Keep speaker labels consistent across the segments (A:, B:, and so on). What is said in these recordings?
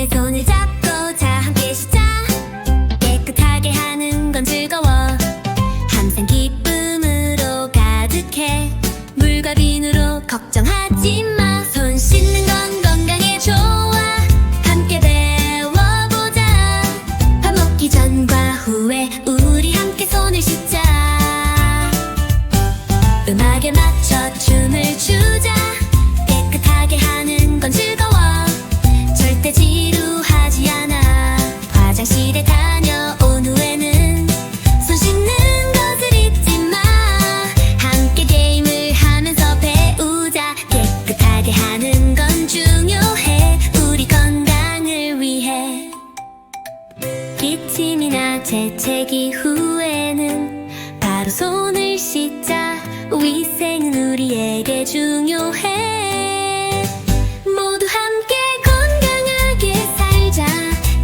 A: 내 손을 잡 재채기 후에는 바로 손을 씻자. 위생은 우리에게 중요해. 모두 함께 건강하게 살자.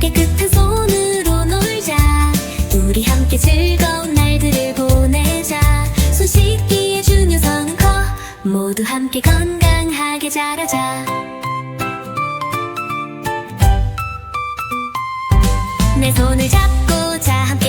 A: 깨끗한 손으로 놀자. 우리 함께 즐거운 날들을 보내자. 손 씻기의 중요성은 커 모두 함께 건강하게 자라자. 내 손을 잡고 차 함께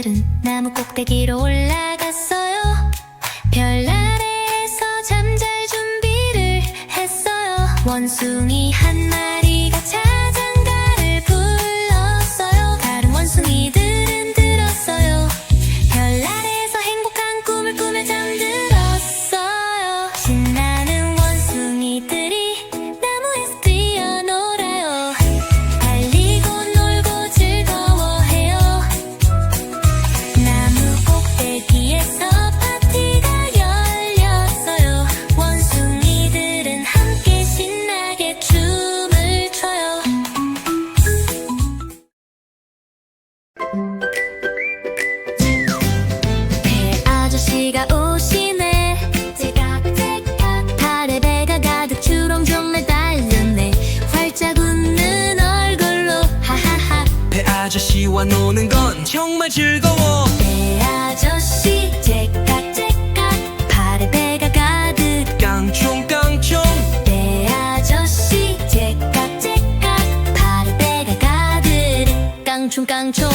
A: 새들은 나무 꼭대기로 올라갔어요. 별나래에서 잠잘 준비를 했어요. 원숭이 한 마리
B: 아저씨와 노는 건 정말 즐거워.
A: 배 아저씨 째깍째깍 발에 배가 가득.
B: 깡총깡총.
A: 배 네, 아저씨 째깍째깍 발에 배가 가득. 깡총깡총.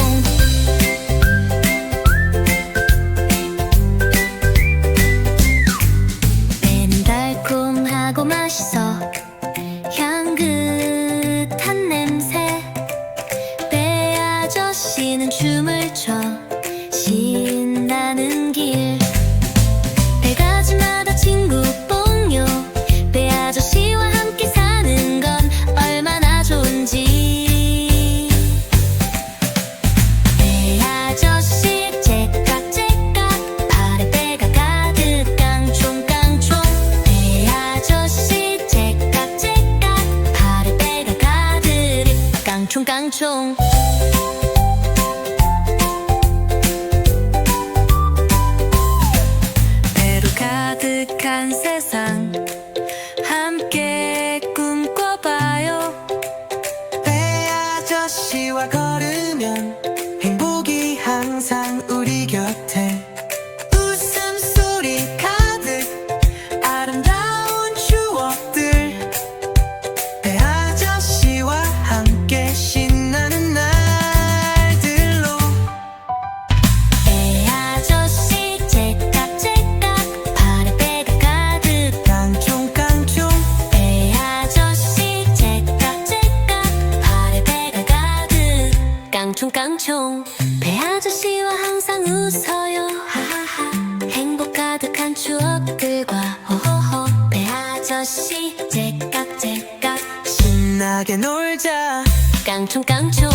A: 勇感冲 아저씨 제깍제깍.
B: 신나게 놀자.
A: 깡총깡총.